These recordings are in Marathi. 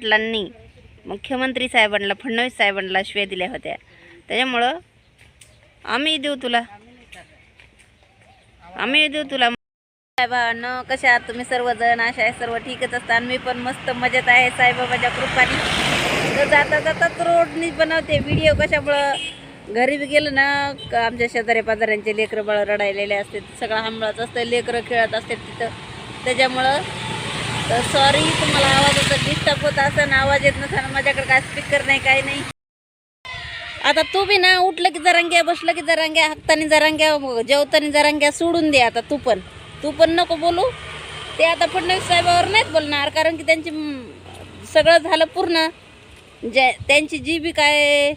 पाटलांनी मुख्यमंत्री साहेबांना फडणवीस साहेबांना शिव्या दिल्या होत्या. त्याच्यामुळं आम्ही देऊ तुला. आम्ही देऊ तुला. साहेबांनो कशा तुम्ही सर्वजण? अशा आहे सर्व ठीकच असतात मी पण मस्त मजेत आहे. साईबाबाच्या कृपाने. तर जाता जाताच रोडनी बनवते व्हिडिओ कशामुळं? घरी बी गेलं ना का आमच्या शेजारी पाजाऱ्यांचे लेकरं बाळ रडायलेले असते सगळं हांबळत असतं. लेकरं खेळत असतात तिथं. त्याच्यामुळं तर सॉरी तुम्हाला आवाजाचा डिस्टर्ब होत असं आवाज येत नसा माझ्याकडे काय स्पीकर नाही काय नाही. आता तू बी ना उठलं की जरांग्या बसलं की जरांग्या हाकतानी जरांग्या जेवतानी जरांग्या सोडून दे आता तू पण. तू पण नको बोलू. ते आता फडणवीस साहेबावर नाहीत बोलणार कारण की त्यांची सगळं झालं पूर्ण. जे त्यांची जी बी काय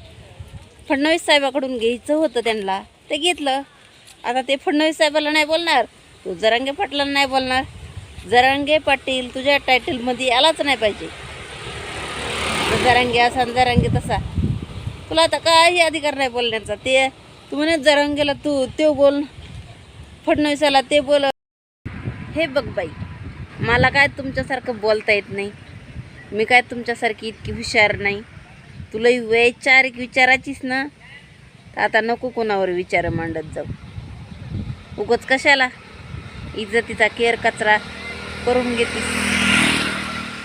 फडणवीस साहेबाकडून घ्यायचं होतं त्यांना ते घेतलं. आता ते फडणवीस साहेबाला नाही बोलणार. तू जरांगे फटलं नाही बोलणार. जरांगे पाटील तुझ्या टायटलमध्ये आलाच नाही पाहिजे. जरांगे असा आणि जरांगे तसा. तुला आता काही अधिकार नाही बोलण्याचा. ते तू म्हणे जरांगेला तू ते बोल. फडणवीसाला ते बोल. हे बघ बाई मला काय तुमच्यासारखं बोलता येत नाही. मी काय तुमच्यासारखी इतकी हुशार नाही. तुलाही वैचारिक विचाराचीच ना. तर आता नको कोणावर विचार मांडत जाऊ. उगच कशाला? इज्जतीचा केअर कचरा करून घेते.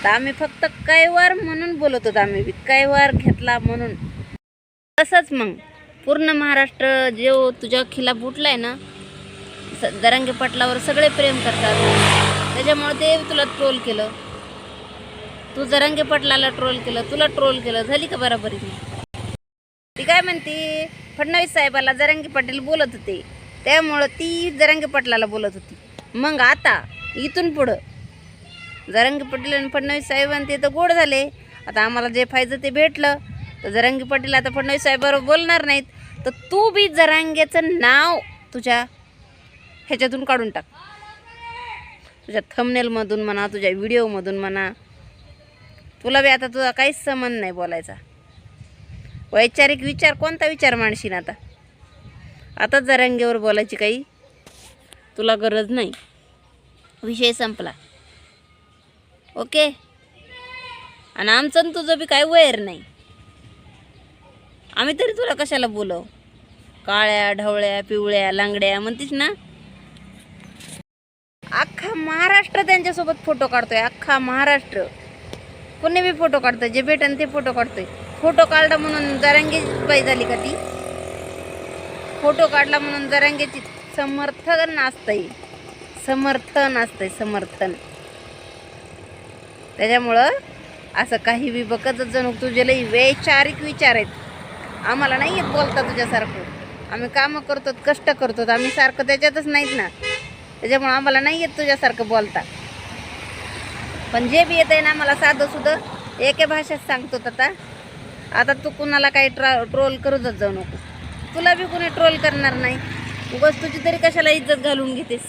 तर आम्ही फक्त कैवार म्हणून बोलत होतो आम्ही बी. कैवार घेतला म्हणून. तसंच मग. पूर्ण महाराष्ट्र जो तुझ्या खिलाफ आहे ना स- दरांगे पाटलावर सगळे प्रेम करतात. त्याच्यामुळे ते तुला ट्रोल केलं. तू जरांगे पाटलाला ट्रोल केलं तुला ट्रोल केलं. झाली का बराबरी? ती काय म्हणते? फडणवीस साहेबाला जरांगे पाटील बोलत होते. त्यामुळं ती जरांगे पाटलाला बोलत होती. मग आता इथून पुढं जरांगी पाटील आणि फडणवीस साहेब आणि ते तर गोड झाले. आता आम्हाला जे पाहिजे ते भेटलं. तर जरांगी पाटील आता फडणवीस साहेबाबरोबर बोलणार नाहीत. तर तू बी जरांगेचं नाव तुझ्या ह्याच्यातून काढून टाक. तुझ्या थमनेलमधून म्हणा तुझ्या व्हिडिओमधून म्हणा. तुला बी आता तुझा काहीच संबंध नाही बोलायचा. वैचारिक विचार कोणता विचार मांडशील आता? आता जरांगेवर बोलायची काही तुला गरज नाही. विषय संपला. ओके? आणि आमचं आणि तुझं बी काय वैर नाही. आम्ही तरी तुला कशाला बोलव? काळ्या ढवळ्या पिवळ्या लांगड्या म्हणतीस ना? अख्खा महाराष्ट्र त्यांच्यासोबत फोटो काढतोय अख्खा महाराष्ट्र. कोणी बी फोटो काढतोय जे भेटन ते फोटो काढतोय. फोटो काढला म्हणून जरांगी बाई झाली का ती? फोटो काढला म्हणून जरांगेची समर्थन असतंय समर्थन असतंय समर्थन. त्याच्यामुळं असं काही बी बघतच जणू तुझे लई वैचारिक विचार आहेत. आम्हाला नाही येत बोलता तुझ्यासारखं. आम्ही कामं करतो कष्ट करतो आम्ही सारखं त्याच्यातच नाहीत ना. त्याच्यामुळं आम्हाला नाही येत तुझ्यासारखं बोलता. पण जे बी येत आहे ना आम्हाला साधं सुद्धा एके भाषेत सांगतो आता आता तू कुणाला काही ट्रा ट्रोल करूच जाऊ नको. तुला बी कुणी ट्रोल करणार नाही. उगाच तुझी तरी कशाला इज्जत घालून घेतेस?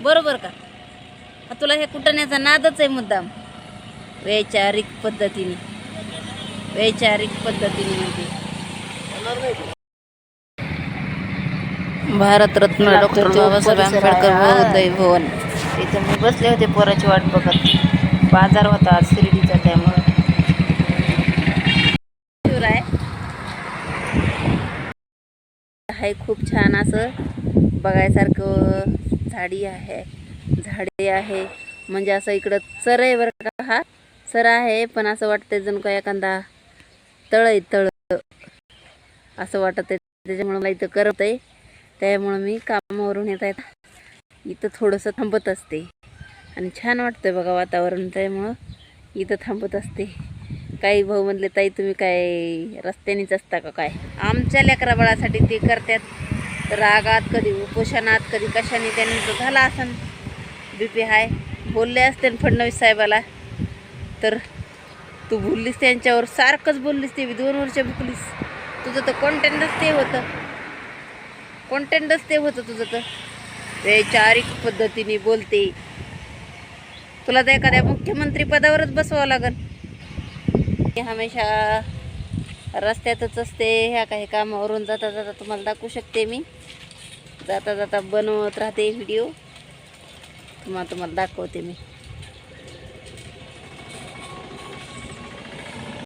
बरोबर का? तुला हे कुटण्याचा नादच आहे मुद्दाम. वैचारिक पद्धतीने. वैचारिक पद्धतीने म्हणजे. भारतरत्न डॉक्टर बाबासाहेब आंबेडकर बहुदय भवन. तिथं मी बसले होते पोराची वाट बघत. बाजार होता आज शिर्डीचा त्यामुळं. शिवराय आहे. खूप छान असं. बघायसारखं झाडी आहे. झाडे आहे. म्हणजे असं इकडं चर सर आहे पण असं वाटतंय जणू काय एखादा तळ आहे तळ. असं वाटत आहे त्याच्यामुळं मला इथं करत आहे त्यामुळं मी कामावरून येत आहेत इथं थोडंसं थांबत असते. आणि छान वाटतं बघा वातावरण त्यामुळं इथं थांबत असते. काही भाऊ म्हणले ताई तुम्ही काय रस्त्यानेच असता का काय? आमच्या लेकरा बाळासाठी ते करतात. रागात कधी उपोषणात कधी कशाने त्यांनी तो झाला असन. B P high. बोलले असते ना फडणवीस साहेबाला. तर तू बोललीस त्यांच्यावर सारखंच बोललीस ते दोन वर्ष भुकलीस. तुझं तर कॉन्टेंटच ते होतं. कॉन्टेंटच ते होतं तुझं तर. वैचारिक पद्धतीने बोलते. तुला तर एखाद्या मुख्यमंत्री पदावरच बसवावं लागल. हमेशा रस्त्यातच असते ह्या काही कामावरून जाता जाता तुम्हाला दाखवू शकते मी. जाता जाता बनवत राहते व्हिडिओ. तुम्हाला तुम्हाला दाखवते मी.